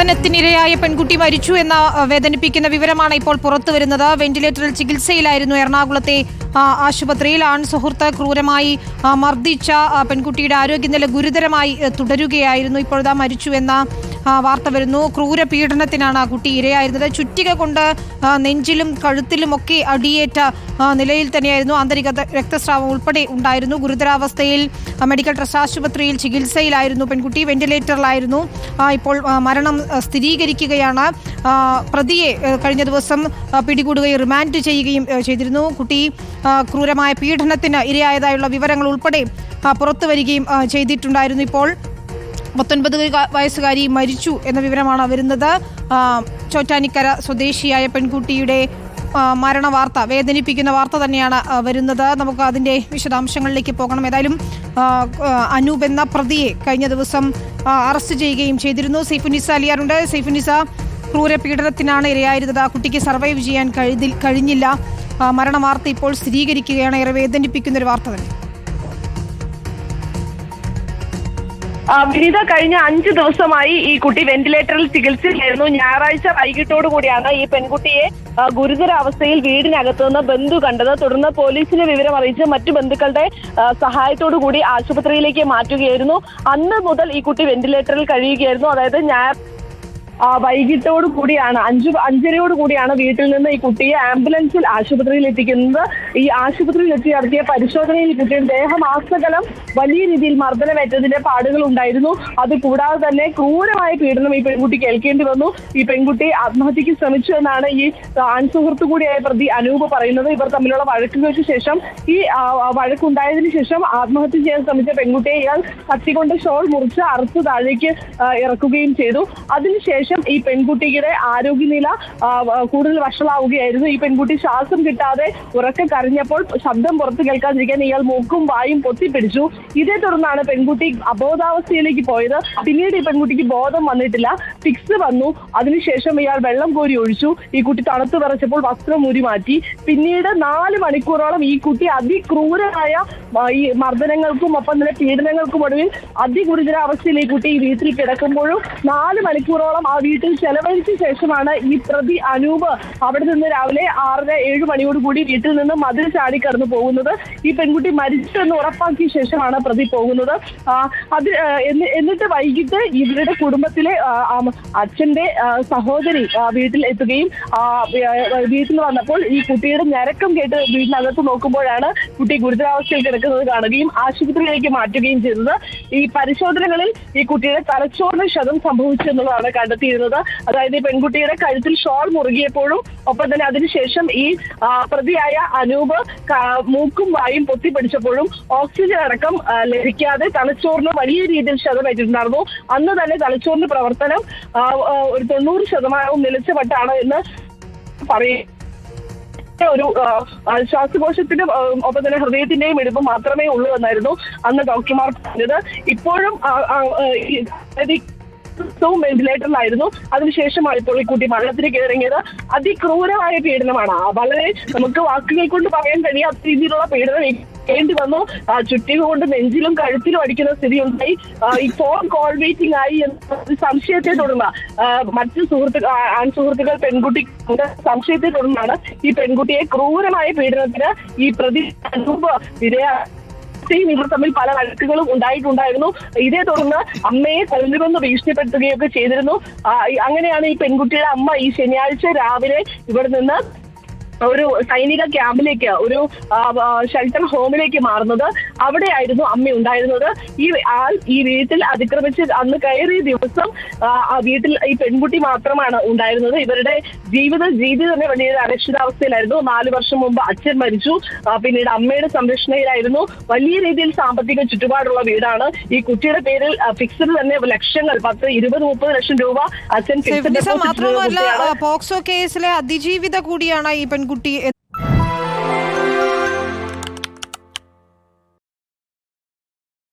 മർദ്ദനത്തിനിരയായ പെൺകുട്ടി മരിച്ചു എന്ന വേദനിപ്പിക്കുന്ന വിവരമാണ് ഇപ്പോൾ പുറത്തു വരുന്നത്. വെന്റിലേറ്ററിൽ ചികിത്സയിലായിരുന്നു എറണാകുളത്തെ ആശുപത്രിയിൽ ആൺ സുഹൃത്ത് ക്രൂരമായി മർദ്ദിച്ച പെൺകുട്ടിയുടെ ആരോഗ്യനില ഗുരുതരമായി തുടരുകയായിരുന്നു. ഇപ്പോഴതാ മരിച്ചു എന്ന വാർത്ത വരുന്നു. ക്രൂര പീഡനത്തിനാണ് ആ കുട്ടി ഇരയായിരുന്നത്. ചുറ്റിക കൊണ്ട് നെഞ്ചിലും കഴുത്തിലും ഒക്കെ അടിയേറ്റ നിലയിൽ തന്നെയായിരുന്നു ആന്തരിക രക്തസ്രാവം ഉൾപ്പെടെ ഉണ്ടായിരുന്നു. ഗുരുതരാവസ്ഥയിൽ മെഡിക്കൽ ട്രസ്റ്റ് ആശുപത്രിയിൽ ചികിത്സയിലായിരുന്നു. പെൺകുട്ടി വെന്റിലേറ്ററിലായിരുന്നു. ഇപ്പോൾ മരണം സ്ഥിരീകരിക്കുകയാണ്. പ്രതിയെ കഴിഞ്ഞ ദിവസം പിടികൂടുകയും റിമാൻഡ് ചെയ്യുകയും ചെയ്തിരുന്നു. കുട്ടി ക്രൂരമായ പീഡനത്തിന് ഇരയായതായുള്ള വിവരങ്ങൾ ഉൾപ്പെടെ പുറത്തു വരികയും ചെയ്തിട്ടുണ്ടായിരുന്നു ഇപ്പോൾ. പത്തൊൻപത് വയസ്സുകാരി മരിച്ചു എന്ന വിവരമാണ് വരുന്നത്. ചോറ്റാനിക്കര സ്വദേശിയായ പെൺകുട്ടിയുടെ മരണ വാർത്ത വേദനിപ്പിക്കുന്ന വാർത്ത തന്നെയാണ് വരുന്നത്. നമുക്ക് അതിന്റെ വിശദാംശങ്ങളിലേക്ക് പോകണം. ഏതായാലും അനൂപ് എന്ന പ്രതിയെ കഴിഞ്ഞ ദിവസം അറസ്റ്റ് ചെയ്യുകയും ചെയ്തിരുന്നു. സൈഫുനിസ അലിയാറുണ്ട്. സൈഫുനിസ ക്രൂര പീഡനത്തിനാണ് ഇരയായിരുന്നത്. ആ കുട്ടിക്ക് സർവൈവ് ചെയ്യാൻ കഴിഞ്ഞില്ല. മരണവാർത്ത മരണ വാർത്ത ഇപ്പോൾ സ്ഥിരീകരിക്കുകയാണ്. ഏറെ വേദനിപ്പിക്കുന്ന ഒരു വാർത്ത തന്നെ. വിനീത കഴിഞ്ഞ അഞ്ച് ദിവസമായി ഈ കുട്ടി വെന്റിലേറ്ററിൽ ചികിത്സയിലായിരുന്നു. ഞായറാഴ്ച വൈകിട്ടോടു കൂടിയാണ് ഈ പെൺകുട്ടിയെ ഗുരുതരാവസ്ഥയിൽ വീടിനകത്തു നിന്ന് ബന്ധു കണ്ടത്. തുടർന്ന് പോലീസിനെ വിവരം അറിയിച്ച് മറ്റു ബന്ധുക്കളുടെ കൂടി ആശുപത്രിയിലേക്ക് മാറ്റുകയായിരുന്നു. അന്ന് മുതൽ ഈ കുട്ടി വെന്റിലേറ്ററിൽ കഴിയുകയായിരുന്നു. അതായത് ഞായർ വൈകിട്ടോട് കൂടിയാണ് അഞ്ചു അഞ്ചരയോട് കൂടിയാണ് വീട്ടിൽ നിന്ന് ഈ കുട്ടിയെ ആംബുലൻസിൽ ആശുപത്രിയിൽ എത്തിക്കുന്നത്. ഈ ആശുപത്രിയിൽ എത്തി നടത്തിയ പരിശോധനയിൽ കുട്ടിയുടെ ദേഹമാസകലം വലിയ രീതിയിൽ മർദ്ദനമേറ്റതിന്റെ പാടുകൾ ഉണ്ടായിരുന്നു. അത് കൂടാതെ തന്നെ ക്രൂരമായ പീഡനം ഈ പെൺകുട്ടി കേൾക്കേണ്ടി വന്നു. ഈ പെൺകുട്ടി ആത്മഹത്യക്ക് ശ്രമിച്ചു എന്നാണ് ഈ ആൺസുഹൃത്തു കൂടിയായ പ്രതി അനൂപ് പറയുന്നത്. ഇവർ തമ്മിലുള്ള വഴക്കുകൾക്ക് ശേഷം ഈ വഴക്കുണ്ടായതിനു ശേഷം ആത്മഹത്യ ചെയ്യാൻ ശ്രമിച്ച പെൺകുട്ടിയെ ഇയാൾ കത്തിക്കൊണ്ട് ഷോൾ മുറിച്ച് അറുത്ത് താഴേക്ക് ഇറക്കുകയും ചെയ്തു. അതിനുശേഷം ഈ പെൺകുട്ടിയുടെ ആരോഗ്യനില കൂടുതൽ വഷളാവുകയായിരുന്നു. ഈ പെൺകുട്ടി ശ്വാസം കിട്ടാതെ ഉറക്കെ കരഞ്ഞപ്പോൾ ശബ്ദം പുറത്തു കേൾക്കാതിരിക്കാൻ ഇയാൾ മൂക്കും വായും പൊത്തിപ്പിടിച്ചു. ഇതേ തുടർന്നാണ് പെൺകുട്ടി അബോധാവസ്ഥയിലേക്ക് പോയത്. പിന്നീട് ഈ പെൺകുട്ടിക്ക് ബോധം വന്നിട്ടില്ല. ഫിക്സ് വന്നു. അതിനുശേഷം ഇയാൾ വെള്ളം കോരി ഒഴിച്ചു. ഈ കുട്ടി തണുത്തു വിറച്ചപ്പോൾ വസ്ത്രം ഊരി മാറ്റി. പിന്നീട് നാല് മണിക്കൂറോളം ഈ കുട്ടി അതിക്രൂരമായ ഈ മർദ്ദനങ്ങൾക്കും ഒപ്പം തന്നെ പീഡനങ്ങൾക്കും ഒടുവിൽ അതിഗുരുതരാവസ്ഥയിൽ ഈ കുട്ടി ഈ വീട്ടിൽ കിടക്കുമ്പോഴും നാല് മണിക്കൂറോളം ആ വീട്ടിൽ ചെലവഴിച്ച ശേഷമാണ് ഈ പ്രതി അനൂപ് അവിടെ നിന്ന് രാവിലെ ആറര ഏഴ് മണിയോട് കൂടി വീട്ടിൽ നിന്ന് മതിൽ ചാടി കടന്നു പോകുന്നത്. ഈ പെൺകുട്ടി മരിച്ചെന്ന് ഉറപ്പാക്കിയ ശേഷമാണ് പ്രതി പോകുന്നത്. അത് എന്നിട്ട് വൈകിട്ട് ഇവരുടെ കുടുംബത്തിലെ അച്ഛന്റെ സഹോദരി വീട്ടിൽ എത്തുകയും വീട്ടിൽ വന്നപ്പോൾ ഈ കുട്ടിയുടെ ഞരക്കം കേട്ട് വീടിനകത്ത് നോക്കുമ്പോഴാണ് കുട്ടി ഗുരുതരാവസ്ഥയിൽ കിടക്കുന്നത് കാണുകയും ആശുപത്രിയിലേക്ക് മാറ്റുകയും ചെയ്തത്. ഈ പരിശോധനകളിൽ ഈ കുട്ടിയുടെ തലച്ചോറിന് ക്ഷതം സംഭവിച്ചു എന്നുള്ളതാണ് കണ്ടെത്തിയിരുന്നത് അതായത് ഈ പെൺകുട്ടിയുടെ കഴുത്തിൽ ഷോൾ മുറുകിയപ്പോഴും ഒപ്പം തന്നെ അതിനുശേഷം ഈ പ്രതിയായ അനൂപ് മൂക്കും വായും പൊത്തിപ്പിടിച്ചപ്പോഴും ഓക്സിജൻ അടക്കം ലഭിക്കാതെ തലച്ചോറിന് വലിയ രീതിയിൽ ക്ഷതമേറ്റിട്ടുണ്ടായിരുന്നു അന്ന് തന്നെ തലച്ചോറിന്റെ പ്രവർത്തനം ഒരു തൊണ്ണൂറ് ശതമാനവും നിലച്ചപ്പെട്ടാണ് എന്ന് പറയും ഒരു ശ്വാസകോശത്തിന്റെ ഒപ്പം തന്നെ ഹൃദയത്തിന്റെയും എടുപ്പ് മാത്രമേ ഉള്ളൂ എന്നായിരുന്നു അന്ന് ഡോക്ടർമാർ പറഞ്ഞത്. ഇപ്പോഴും ദിവസവും വെന്റിലേറ്ററിലായിരുന്നു അതിനുശേഷമാണ് ഇപ്പോൾ ഈ കുട്ടി മരണത്തിന് ഇറങ്ങിയത്. അതിക്രൂരമായ പീഡനമാണ്. വളരെ നമുക്ക് വാക്കുകൾ കൊണ്ട് പറയാൻ കഴിയാത്ത രീതിയിലുള്ള പീഡനം വേണ്ടി വന്നു. ചുറ്റിക കൊണ്ട് നെഞ്ചിലും കഴുത്തിലും അടിക്കുന്ന സ്ഥിതി ഉണ്ടായി ഈ ഫോൺ കോൾ വെയിറ്റിംഗ് ആയി എന്ന സംശയത്തെ തുടർന്ന് മറ്റ് മറ്റു സുഹൃത്തു ആ, ആൺ സുഹൃത്തുക്കൾ പെൺകുട്ടി സംശയത്തെ തുടർന്നാണ് ഈ പെൺകുട്ടിയെ ക്രൂരമായ പീഡനത്തിന് ഈ പ്രതി അനൂപ് വിധേയ യും ഇവർ തമ്മിൽ പല വഴക്കുകളും ഉണ്ടായിട്ടുണ്ടായിരുന്നു. ഇതേ തുടർന്ന് അമ്മയെ കൊല്ലുമെന്ന് ഭീഷണിപ്പെടുത്തുകയൊക്കെ ചെയ്തിരുന്നു. അങ്ങനെയാണ് ഈ പെൺകുട്ടിയുടെ അമ്മ ഈ ശനിയാഴ്ച രാവിലെ ഇവിടെ നിന്ന് ഒരു സൈനിക ക്യാമ്പിലേക്ക് ഒരു ഷെൽട്ടർ ഹോമിലേക്ക് മാറുന്നത്. അവിടെയായിരുന്നു അമ്മ ഉണ്ടായിരുന്നത്. ഈ ആൾ ഈ വീട്ടിൽ അതിക്രമിച്ച് അന്ന് കയറിയ ദിവസം ആ, വീട്ടിൽ ഈ പെൺകുട്ടി മാത്രമാണ് ഉണ്ടായിരുന്നത്. ഇവരുടെ ജീവിത രീതി തന്നെ വലിയൊരു അരക്ഷിതാവസ്ഥയിലായിരുന്നു. നാല് വർഷം മുമ്പ് അച്ഛൻ മരിച്ചു. പിന്നീട് അമ്മയുടെ സംരക്ഷണയിലായിരുന്നു. വലിയ രീതിയിൽ സാമ്പത്തിക ചുറ്റുപാടുള്ള വീടാണ്. ഈ കുട്ടിയുടെ പേരിൽ ഫിക്സഡ് തന്നെ ലക്ഷങ്ങൾ പത്ത് ഇരുപത് മുപ്പത് ലക്ഷം രൂപ അച്ഛൻ ഫിക്സഡ് മാത്രമല്ല പോക്സോ കേസിലെ അതിജീവിത കൂടിയാണ് ഈ പെൺകുട്ടി